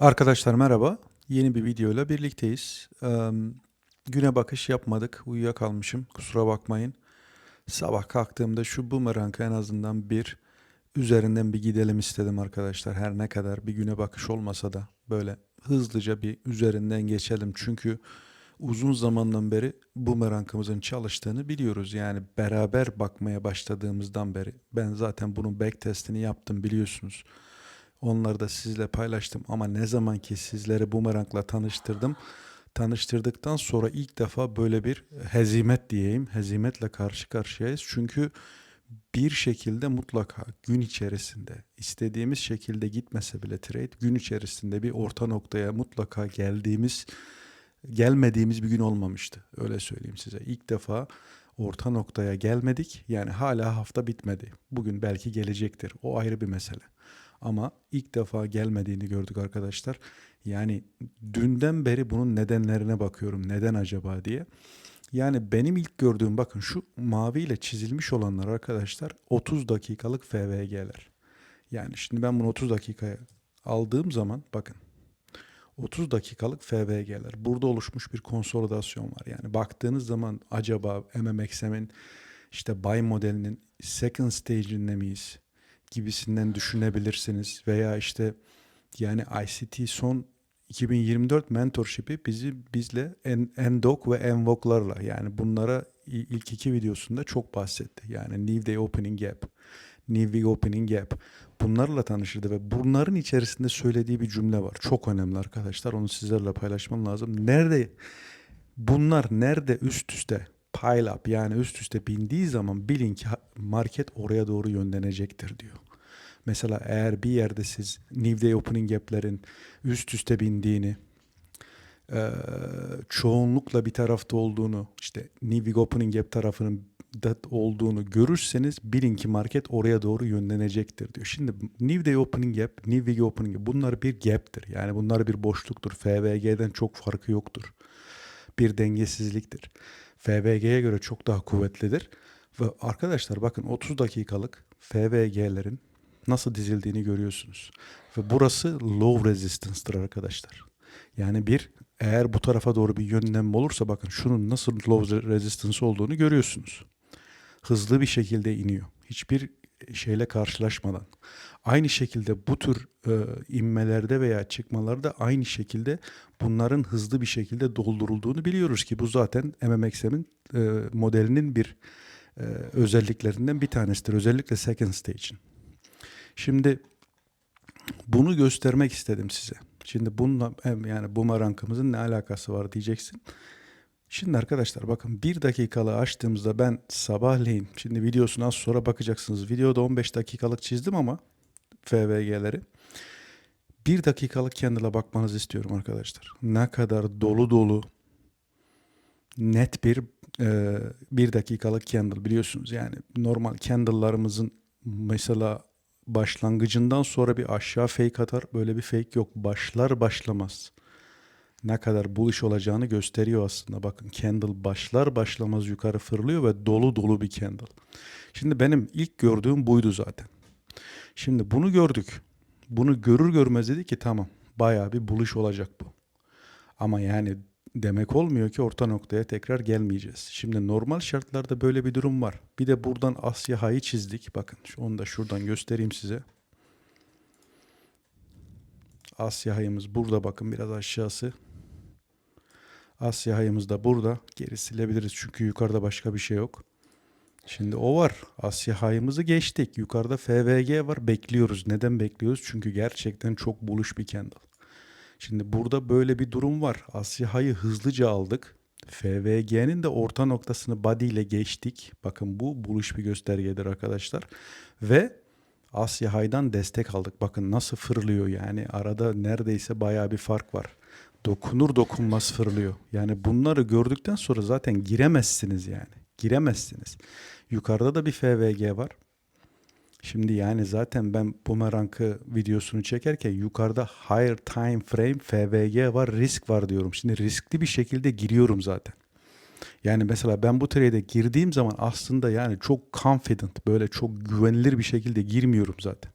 Arkadaşlar merhaba. Yeni bir videoyla birlikteyiz. Eee, güne bakış yapmadık. Uyuyakalmışım. Kusura bakmayın. Sabah kalktığımda şu bumerangı en azından bir üzerinden bir gidelim istedim arkadaşlar. Her ne kadar bir güne bakış olmasa da böyle hızlıca bir üzerinden geçelim. Çünkü uzun zamandan beri bumerangımızın çalıştığını biliyoruz. Yani beraber bakmaya başladığımızdan beri. Ben zaten bunun back testini yaptım biliyorsunuz. Onları da sizle paylaştım ama ne zaman ki sizleri bumerangla tanıştırdım, tanıştırdıktan sonra ilk defa böyle bir hezimet diyeyim, hezimetle karşı karşıyayız. Çünkü bir şekilde mutlaka gün içerisinde istediğimiz şekilde gitmese bile trade gün içerisinde bir orta noktaya mutlaka geldiğimiz gelmediğimiz bir gün olmamıştı. Öyle söyleyeyim size. İlk defa orta noktaya gelmedik. Yani hala hafta bitmedi. Bugün belki gelecektir. O ayrı bir mesele. Ama ilk defa gelmediğini gördük arkadaşlar. Yani dünden beri bunun nedenlerine bakıyorum. Neden acaba diye. Yani benim ilk gördüğüm bakın şu maviyle çizilmiş olanlar arkadaşlar 30 dakikalık FVG'ler. Yani şimdi ben bunu 30 dakikaya aldığım zaman bakın 30 dakikalık FVG'ler. Burada oluşmuş bir konsolidasyon var. Yani baktığınız zaman acaba MMXM'in işte buy modelinin second stage'inde miyiz gibisinden düşünebilirsiniz. Veya işte yani ICT son 2024 mentorship'i bizi bizle en, Endok ve Envok'larla yani bunlara ilk iki videosunda çok bahsetti. Yani New Day Opening Gap, New Week Opening Gap bunlarla tanışırdı ve bunların içerisinde söylediği bir cümle var. Çok önemli arkadaşlar. Onu sizlerle paylaşmam lazım. Nerede bunlar nerede üst üste pile up yani üst üste bindiği zaman bilin ki market oraya doğru yönlenecektir diyor. Mesela eğer bir yerde siz New Day Opening Gap'lerin üst üste bindiğini, çoğunlukla bir tarafta olduğunu, işte New Opening Gap tarafının da olduğunu görürseniz bilin ki market oraya doğru yönlenecektir diyor. Şimdi New Day Opening Gap, New Week Opening Gap bunlar bir gap'tir. Yani bunlar bir boşluktur. FVG'den çok farkı yoktur. Bir dengesizliktir. FVG'ye göre çok daha kuvvetlidir. Ve arkadaşlar bakın 30 dakikalık FVG'lerin nasıl dizildiğini görüyorsunuz. Ve burası low resistance'tır arkadaşlar. Yani bir eğer bu tarafa doğru bir yönlenme olursa bakın şunun nasıl low resistance olduğunu görüyorsunuz. Hızlı bir şekilde iniyor. Hiçbir şeyle karşılaşmadan. Aynı şekilde bu tür e, inmelerde veya çıkmalarda aynı şekilde bunların hızlı bir şekilde doldurulduğunu biliyoruz ki bu zaten MMXM'in e, modelinin bir e, özelliklerinden bir tanesidir. Özellikle second stage'in. Şimdi bunu göstermek istedim size. Şimdi bununla yani bumerangımızın ne alakası var diyeceksin. Şimdi arkadaşlar bakın bir dakikalığı açtığımızda ben sabahleyin şimdi videosunu az sonra bakacaksınız. Videoda 15 dakikalık çizdim ama FVG'leri. Bir dakikalık candle'a bakmanızı istiyorum arkadaşlar. Ne kadar dolu dolu net bir e, bir dakikalık candle biliyorsunuz. Yani normal candle'larımızın mesela başlangıcından sonra bir aşağı fake atar. Böyle bir fake yok. Başlar başlamaz. Ne kadar bullish olacağını gösteriyor aslında. Bakın candle başlar başlamaz yukarı fırlıyor ve dolu dolu bir candle. Şimdi benim ilk gördüğüm buydu zaten. Şimdi bunu gördük. Bunu görür görmez dedi ki tamam bayağı bir bullish olacak bu. Ama yani demek olmuyor ki orta noktaya tekrar gelmeyeceğiz. Şimdi normal şartlarda böyle bir durum var. Bir de buradan Asya High'ı çizdik. Bakın onu da şuradan göstereyim size. Asya High'ımız burada bakın biraz aşağısı. Asya High'ımız da burada. Geri silebiliriz çünkü yukarıda başka bir şey yok. Şimdi o var. Asya High'ımızı geçtik. Yukarıda FVG var. Bekliyoruz. Neden bekliyoruz? Çünkü gerçekten çok bullish bir candle. Şimdi burada böyle bir durum var. High'ı hızlıca aldık. FVG'nin de orta noktasını body ile geçtik. Bakın bu bullish bir göstergedir arkadaşlar. Ve Asya High'dan destek aldık. Bakın nasıl fırlıyor yani. Arada neredeyse bayağı bir fark var. Dokunur dokunmaz fırlıyor. Yani bunları gördükten sonra zaten giremezsiniz yani. Giremezsiniz. Yukarıda da bir FVG var. Şimdi yani zaten ben bumerangı videosunu çekerken yukarıda higher time frame FVG var, risk var diyorum. Şimdi riskli bir şekilde giriyorum zaten. Yani mesela ben bu trade'e girdiğim zaman aslında yani çok confident, böyle çok güvenilir bir şekilde girmiyorum zaten.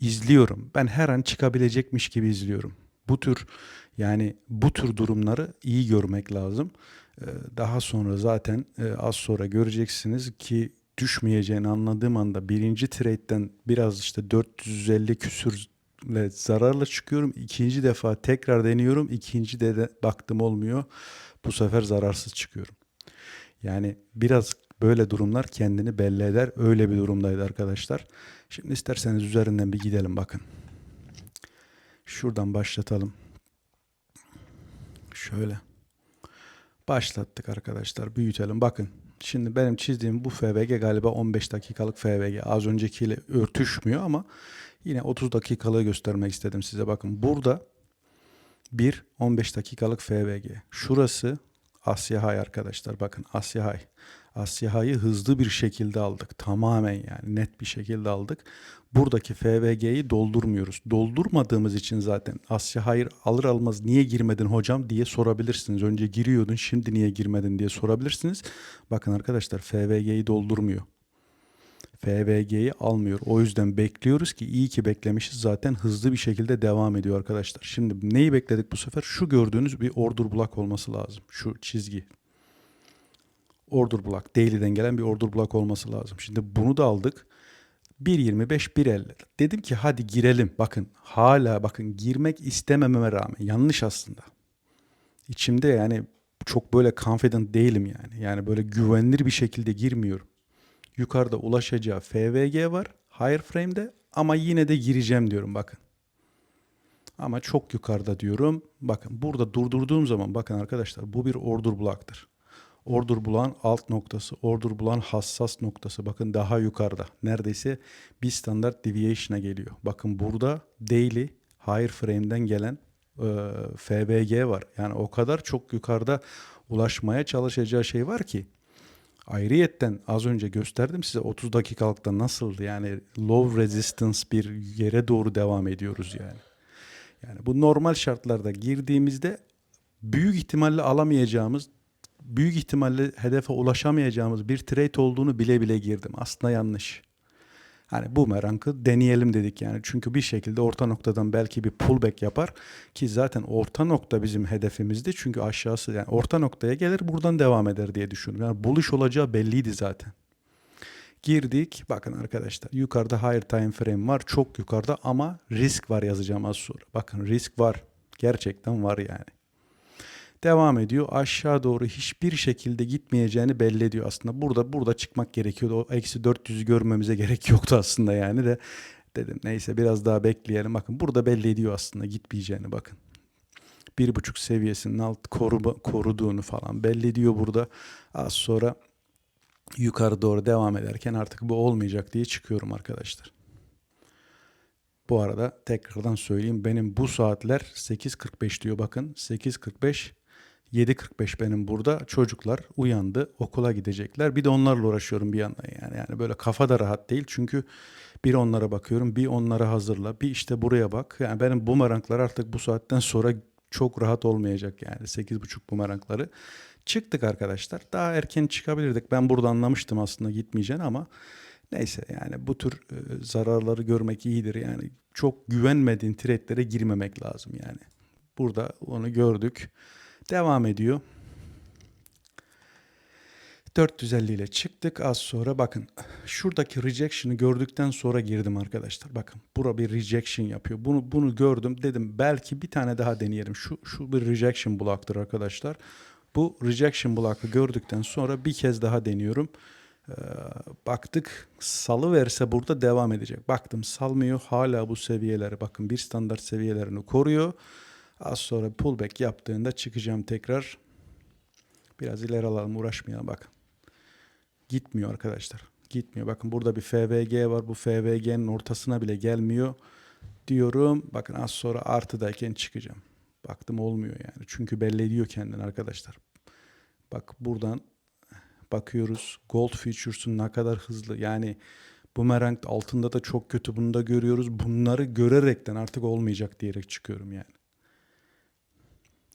izliyorum. Ben her an çıkabilecekmiş gibi izliyorum. Bu tür yani bu tür durumları iyi görmek lazım. Ee, Daha sonra zaten e, az sonra göreceksiniz ki düşmeyeceğini anladığım anda birinci trade'den biraz işte 450 küsürle zararla çıkıyorum. İkinci defa tekrar deniyorum. İkinci de, de baktım olmuyor. Bu sefer zararsız çıkıyorum. Yani biraz böyle durumlar kendini belli eder. Öyle bir durumdaydı arkadaşlar. Şimdi isterseniz üzerinden bir gidelim bakın. Şuradan başlatalım. Şöyle. Başlattık arkadaşlar. Büyütelim. Bakın. Şimdi benim çizdiğim bu FVG galiba 15 dakikalık FVG. Az öncekiyle örtüşmüyor ama yine 30 dakikalığı göstermek istedim size. Bakın burada bir 15 dakikalık FVG. Şurası Asya High arkadaşlar. Bakın Asya High. Asya High'ı hızlı bir şekilde aldık. Tamamen yani net bir şekilde aldık. Buradaki FVG'yi doldurmuyoruz. Doldurmadığımız için zaten Asya Hayır alır almaz niye girmedin hocam diye sorabilirsiniz. Önce giriyordun şimdi niye girmedin diye sorabilirsiniz. Bakın arkadaşlar FVG'yi doldurmuyor. FVG'yi almıyor. O yüzden bekliyoruz ki iyi ki beklemişiz zaten hızlı bir şekilde devam ediyor arkadaşlar. Şimdi neyi bekledik bu sefer? Şu gördüğünüz bir order block olması lazım. Şu çizgi. Order block. Daily'den gelen bir order block olması lazım. Şimdi bunu da aldık. 1.25 1.50. Dedim ki hadi girelim. Bakın hala bakın girmek istemememe rağmen yanlış aslında. İçimde yani çok böyle confident değilim yani. Yani böyle güvenilir bir şekilde girmiyorum. Yukarıda ulaşacağı FVG var. Higher frame'de ama yine de gireceğim diyorum bakın. Ama çok yukarıda diyorum. Bakın burada durdurduğum zaman bakın arkadaşlar bu bir order block'tır. Order bulan alt noktası, order bulan hassas noktası. Bakın daha yukarıda. Neredeyse bir standart deviation'a geliyor. Bakın burada daily higher frame'den gelen e, FVG var. Yani o kadar çok yukarıda ulaşmaya çalışacağı şey var ki. Ayrıyetten az önce gösterdim size 30 dakikalıkta nasıldı yani low resistance bir yere doğru devam ediyoruz yani. Yani bu normal şartlarda girdiğimizde büyük ihtimalle alamayacağımız, büyük ihtimalle hedefe ulaşamayacağımız bir trade olduğunu bile bile girdim. Aslında yanlış. Hani bu merankı deneyelim dedik yani. Çünkü bir şekilde orta noktadan belki bir pullback yapar ki zaten orta nokta bizim hedefimizdi. Çünkü aşağısı yani orta noktaya gelir buradan devam eder diye düşünüyorum. Yani bullish olacağı belliydi zaten. Girdik. Bakın arkadaşlar yukarıda higher time frame var. Çok yukarıda ama risk var yazacağım az sonra. Bakın risk var. Gerçekten var yani. Devam ediyor. Aşağı doğru hiçbir şekilde gitmeyeceğini belli ediyor aslında. Burada burada çıkmak gerekiyordu. O eksi 400'ü görmemize gerek yoktu aslında yani de. Dedim neyse biraz daha bekleyelim. Bakın burada belli ediyor aslında gitmeyeceğini bakın. Bir buçuk seviyesinin alt koru, koruduğunu falan belli ediyor burada. Az sonra yukarı doğru devam ederken artık bu olmayacak diye çıkıyorum arkadaşlar. Bu arada tekrardan söyleyeyim benim bu saatler 8.45 diyor bakın 8.45 7.45 benim burada. Çocuklar uyandı okula gidecekler. Bir de onlarla uğraşıyorum bir yandan yani. Yani böyle kafa da rahat değil. Çünkü bir onlara bakıyorum bir onlara hazırla bir işte buraya bak. Yani benim bumeranglar artık bu saatten sonra çok rahat olmayacak yani 8.30 bumerangları. Çıktık arkadaşlar. Daha erken çıkabilirdik. Ben burada anlamıştım aslında gitmeyeceğini ama Neyse yani bu tür e, zararları görmek iyidir. Yani. Çok güvenmediğin trade'lere girmemek lazım yani. Burada onu gördük. Devam ediyor. 450 ile çıktık. Az sonra bakın şuradaki rejection'ı gördükten sonra girdim arkadaşlar. Bakın bura bir rejection yapıyor. Bunu bunu gördüm. Dedim belki bir tane daha deneyelim. Şu şu bir rejection block'tır arkadaşlar. Bu rejection block'ı gördükten sonra bir kez daha deniyorum. Ee, baktık salı verse burada devam edecek. Baktım salmıyor hala bu seviyeleri bakın bir standart seviyelerini koruyor. Az sonra pullback yaptığında çıkacağım tekrar. Biraz ileri alalım uğraşmayalım bakın. Gitmiyor arkadaşlar. Gitmiyor. Bakın burada bir FVG var. Bu FVG'nin ortasına bile gelmiyor. Diyorum. Bakın az sonra artıdayken çıkacağım. Baktım olmuyor yani. Çünkü belli ediyor kendini arkadaşlar. Bak buradan bakıyoruz. Gold Futures'un ne kadar hızlı. Yani Boomerang altında da çok kötü. Bunu da görüyoruz. Bunları görerekten artık olmayacak diyerek çıkıyorum yani.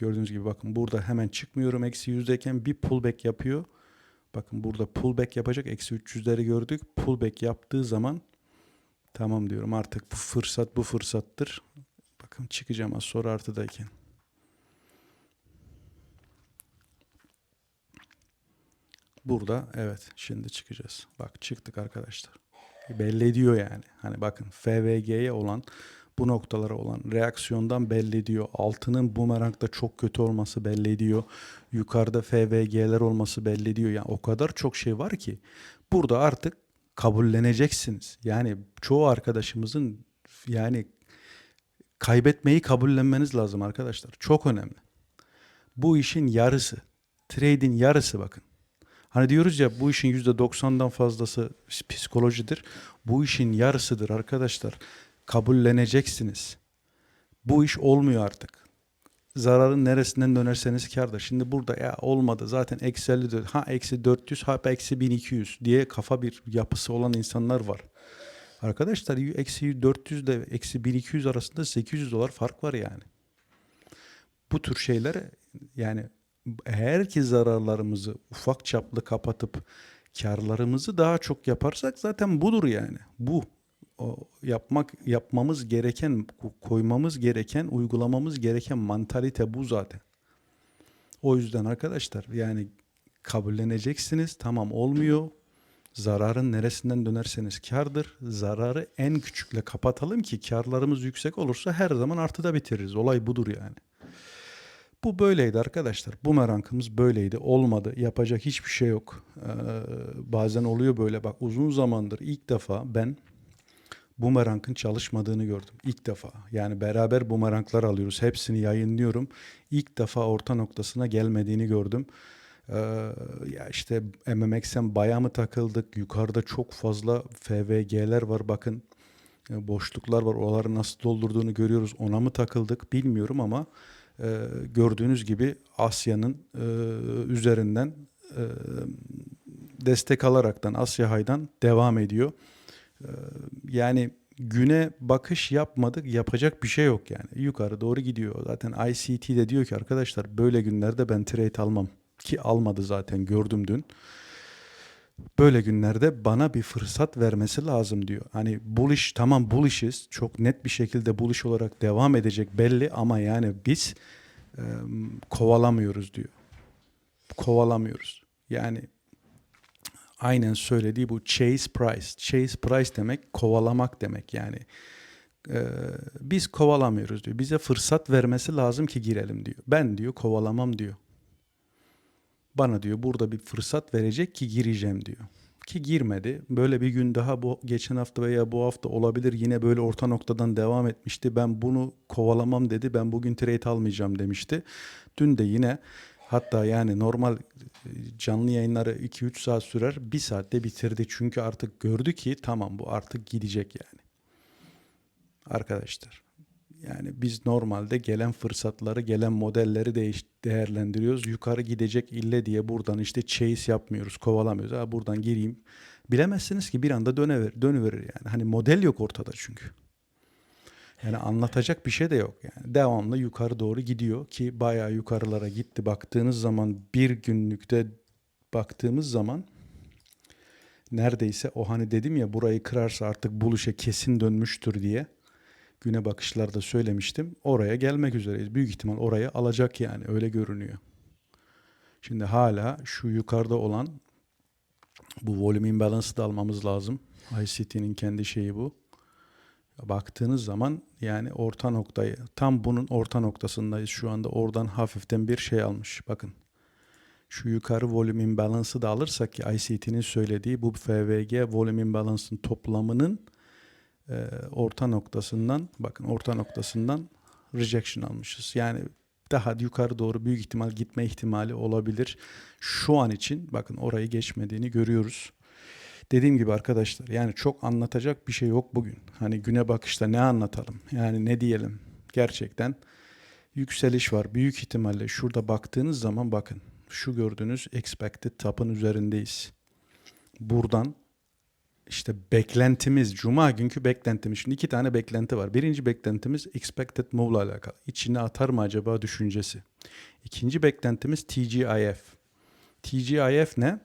Gördüğünüz gibi bakın burada hemen çıkmıyorum. Eksi yüzdeyken bir pullback yapıyor. Bakın burada pullback yapacak. Eksi 300'leri gördük. Pullback yaptığı zaman Tamam diyorum artık bu fırsat bu fırsattır. Bakın çıkacağım az sonra artıdayken. Burada evet şimdi çıkacağız. Bak çıktık arkadaşlar. Belli ediyor yani. Hani bakın FVG'ye olan bu noktalara olan reaksiyondan belli ediyor. Altının bumerangda çok kötü olması belli ediyor. Yukarıda FVG'ler olması belli ediyor. Yani o kadar çok şey var ki burada artık kabulleneceksiniz. Yani çoğu arkadaşımızın yani kaybetmeyi kabullenmeniz lazım arkadaşlar. Çok önemli. Bu işin yarısı. Trade'in yarısı bakın. Hani diyoruz ya bu işin %90'dan fazlası psikolojidir. Bu işin yarısıdır arkadaşlar. Kabulleneceksiniz. Bu iş olmuyor artık. Zararın neresinden dönerseniz kârdır. Şimdi burada ya olmadı zaten eksi 54, ha eksi 400 ha eksi 1200 diye kafa bir yapısı olan insanlar var. Arkadaşlar eksi 400 ile eksi 1200 arasında 800 dolar fark var yani. Bu tür şeyler yani eğer ki zararlarımızı ufak çaplı kapatıp karlarımızı daha çok yaparsak zaten budur yani. Bu yapmak yapmamız gereken koymamız gereken uygulamamız gereken mantalite bu zaten. O yüzden arkadaşlar yani kabulleneceksiniz. Tamam olmuyor. Zararın neresinden dönerseniz kardır. Zararı en küçükle kapatalım ki karlarımız yüksek olursa her zaman artıda bitiririz. Olay budur yani. Bu böyleydi arkadaşlar. Bumerangımız böyleydi. Olmadı. Yapacak hiçbir şey yok. Ee, bazen oluyor böyle. Bak uzun zamandır ilk defa ben bumerangın çalışmadığını gördüm. İlk defa. Yani beraber bumeranglar alıyoruz. Hepsini yayınlıyorum. İlk defa orta noktasına gelmediğini gördüm. Ee, ya işte MMX'en bayağı mı takıldık? Yukarıda çok fazla FVG'ler var. Bakın e, boşluklar var. Oraları nasıl doldurduğunu görüyoruz. Ona mı takıldık bilmiyorum ama e, gördüğünüz gibi Asya'nın e, üzerinden e, destek alaraktan Asya Hay'dan devam ediyor. E, yani güne bakış yapmadık yapacak bir şey yok yani yukarı doğru gidiyor. Zaten ICT de diyor ki arkadaşlar böyle günlerde ben trade almam ki almadı zaten gördüm dün. Böyle günlerde bana bir fırsat vermesi lazım diyor. Hani bullish tamam bullish'iz. Çok net bir şekilde bullish olarak devam edecek belli ama yani biz e, kovalamıyoruz diyor. Kovalamıyoruz. Yani aynen söylediği bu chase price. Chase price demek kovalamak demek yani. E, biz kovalamıyoruz diyor. Bize fırsat vermesi lazım ki girelim diyor. Ben diyor kovalamam diyor. Bana diyor burada bir fırsat verecek ki gireceğim diyor. Ki girmedi. Böyle bir gün daha bu geçen hafta veya bu hafta olabilir. Yine böyle orta noktadan devam etmişti. Ben bunu kovalamam dedi. Ben bugün trade almayacağım demişti. Dün de yine hatta yani normal canlı yayınları 2-3 saat sürer. Bir saatte bitirdi. Çünkü artık gördü ki tamam bu artık gidecek yani. Arkadaşlar yani biz normalde gelen fırsatları, gelen modelleri değiş değerlendiriyoruz. Yukarı gidecek ille diye buradan işte chase yapmıyoruz, kovalamıyoruz. Ha buradan gireyim. Bilemezsiniz ki bir anda dönever, dönüverir yani. Hani model yok ortada çünkü. Yani anlatacak bir şey de yok yani. Devamlı yukarı doğru gidiyor ki bayağı yukarılara gitti. Baktığınız zaman bir günlükte baktığımız zaman neredeyse o hani dedim ya burayı kırarsa artık buluşa kesin dönmüştür diye güne bakışlarda söylemiştim. Oraya gelmek üzereyiz. Büyük ihtimal oraya alacak yani öyle görünüyor. Şimdi hala şu yukarıda olan bu volume imbalance'ı da almamız lazım. ICT'nin kendi şeyi bu. Baktığınız zaman yani orta noktayı tam bunun orta noktasındayız şu anda. Oradan hafiften bir şey almış. Bakın. Şu yukarı volume imbalance'ı da alırsak ki ICT'nin söylediği bu FVG volume imbalance'ın toplamının e, orta noktasından bakın orta noktasından rejection almışız. Yani daha yukarı doğru büyük ihtimal gitme ihtimali olabilir. Şu an için bakın orayı geçmediğini görüyoruz. Dediğim gibi arkadaşlar yani çok anlatacak bir şey yok bugün. Hani güne bakışta ne anlatalım? Yani ne diyelim? Gerçekten yükseliş var. Büyük ihtimalle şurada baktığınız zaman bakın şu gördüğünüz expected tapın üzerindeyiz. Buradan işte beklentimiz, cuma günkü beklentimiz. Şimdi iki tane beklenti var. Birinci beklentimiz expected move ile alakalı. İçine atar mı acaba düşüncesi. İkinci beklentimiz TGIF. TGIF ne?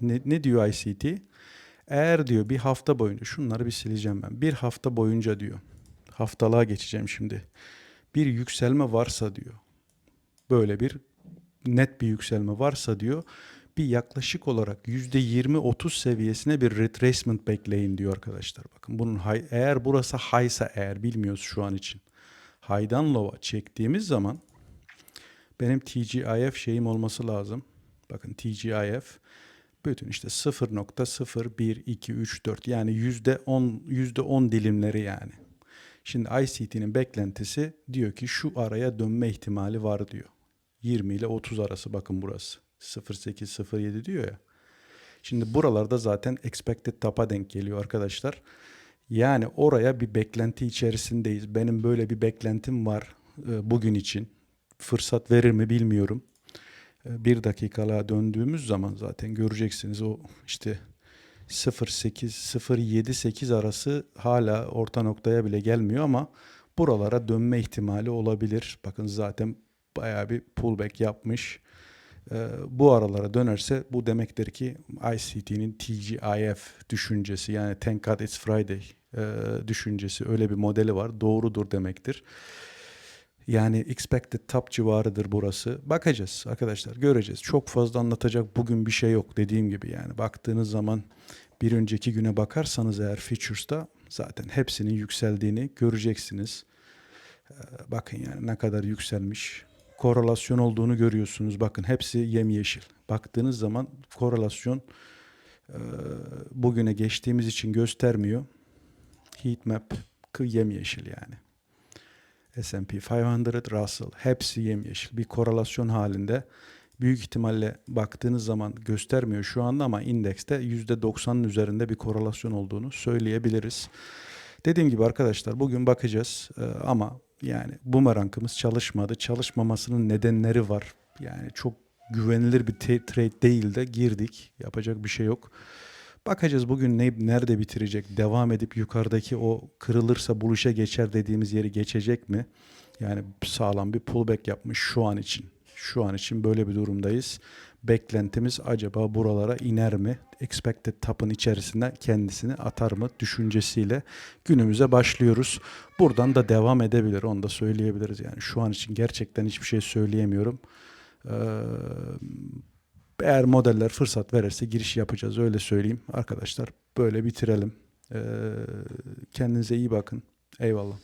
Ne, ne diyor ICT? Eğer diyor bir hafta boyunca şunları bir sileceğim ben. Bir hafta boyunca diyor. Haftalığa geçeceğim şimdi. Bir yükselme varsa diyor. Böyle bir net bir yükselme varsa diyor. Bir yaklaşık olarak %20-30 seviyesine bir retracement bekleyin diyor arkadaşlar. Bakın bunun high, eğer burası high'sa eğer bilmiyoruz şu an için. High'dan low'a çektiğimiz zaman benim TGIF şeyim olması lazım. Bakın TGIF bütün işte 0.01, 2, 3, 4 yani %10, %10 dilimleri yani. Şimdi ICT'nin beklentisi diyor ki şu araya dönme ihtimali var diyor. 20 ile 30 arası bakın burası. 08, 07 diyor ya. Şimdi buralarda zaten expected top'a denk geliyor arkadaşlar. Yani oraya bir beklenti içerisindeyiz. Benim böyle bir beklentim var e, bugün için. Fırsat verir mi bilmiyorum. Bir dakikalığa döndüğümüz zaman zaten göreceksiniz o işte 0.8 0.7-8 arası hala orta noktaya bile gelmiyor ama buralara dönme ihtimali olabilir. Bakın zaten bayağı bir pullback yapmış. Ee, bu aralara dönerse bu demektir ki ICT'nin TGIF düşüncesi yani Thank God It's Friday e, düşüncesi öyle bir modeli var. Doğrudur demektir. Yani expected top civarıdır burası. Bakacağız arkadaşlar göreceğiz. Çok fazla anlatacak bugün bir şey yok dediğim gibi yani baktığınız zaman bir önceki güne bakarsanız eğer features'ta zaten hepsinin yükseldiğini göreceksiniz. Ee, Bakın yani ne kadar yükselmiş. Korelasyon olduğunu görüyorsunuz. Bakın hepsi yemyeşil. Baktığınız zaman korelasyon e, bugüne geçtiğimiz için göstermiyor. Heatmap kı- yemyeşil yani. S&P 500, Russell hepsi yemyeşil. Bir korelasyon halinde. Büyük ihtimalle baktığınız zaman göstermiyor şu anda ama indekste %90'ın üzerinde bir korelasyon olduğunu söyleyebiliriz. Dediğim gibi arkadaşlar bugün bakacağız Ee, ama yani bumerangımız çalışmadı. Çalışmamasının nedenleri var. Yani çok güvenilir bir trade değil de girdik. Yapacak bir şey yok. Bakacağız bugün ne, nerede bitirecek? Devam edip yukarıdaki o kırılırsa buluşa geçer dediğimiz yeri geçecek mi? Yani sağlam bir pullback yapmış şu an için. Şu an için böyle bir durumdayız. Beklentimiz acaba buralara iner mi? Expected top'ın içerisine kendisini atar mı düşüncesiyle günümüze başlıyoruz. Buradan da devam edebilir. Onu da söyleyebiliriz. Yani şu an için gerçekten hiçbir şey söyleyemiyorum. Ee, eğer modeller fırsat verirse giriş yapacağız öyle söyleyeyim. Arkadaşlar böyle bitirelim. Ee, kendinize iyi bakın. Eyvallah.